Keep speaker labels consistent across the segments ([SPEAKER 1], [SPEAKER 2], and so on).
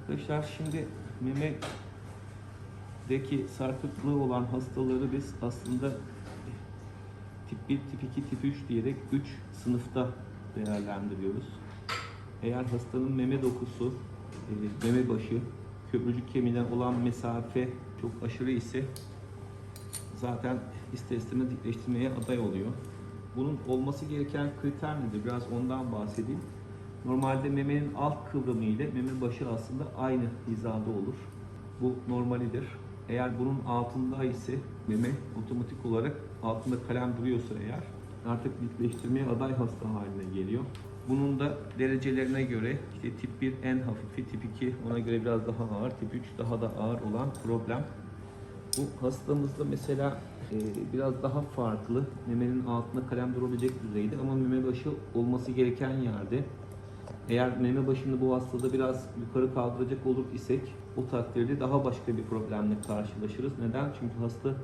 [SPEAKER 1] Arkadaşlar şimdi memedeki sarkıklığı olan hastaları biz aslında tip 1, tip 2, tip 3 diyerek 3 sınıfta değerlendiriyoruz. Eğer hastanın meme dokusu, e, meme başı, köprücük kemiğinden olan mesafe çok aşırı ise zaten ister istemez dikleştirmeye aday oluyor. Bunun olması gereken kriter nedir? Biraz ondan bahsedeyim. Normalde memenin alt kıvrımı ile meme başı aslında aynı hizada olur. Bu normalidir. Eğer bunun altında ise meme otomatik olarak altında kalem duruyorsa eğer artık dikleştirmeye aday hasta haline geliyor. Bunun da derecelerine göre işte tip 1 en hafifi, tip 2 ona göre biraz daha ağır, tip 3 daha da ağır olan problem. Bu hastamızda mesela e, biraz daha farklı. Memenin altında kalem durabilecek düzeyde ama meme başı olması gereken yerde. Eğer meme başını bu hastada biraz yukarı kaldıracak olur isek o takdirde daha başka bir problemle karşılaşırız. Neden? Çünkü hasta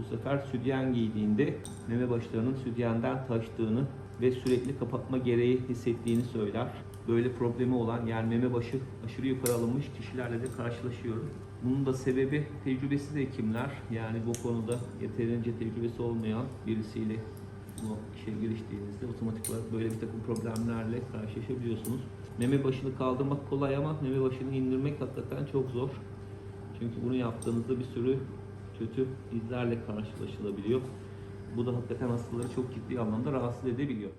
[SPEAKER 1] bu sefer sütyen giydiğinde meme başlarının sütyenden taştığını ve sürekli kapatma gereği hissettiğini söyler. Böyle problemi olan yani meme başı aşırı yukarı alınmış kişilerle de karşılaşıyorum. Bunun da sebebi tecrübesiz hekimler. Yani bu konuda yeterince tecrübesi olmayan birisiyle bu işe giriştiğinizde otomatik olarak böyle bir takım problemlerle karşılaşabiliyorsunuz. Meme başını kaldırmak kolay ama meme başını indirmek hakikaten çok zor. Çünkü bunu yaptığınızda bir sürü kötü izlerle karşılaşılabiliyor. Bu da hakikaten hastaları çok ciddi anlamda rahatsız edebiliyor.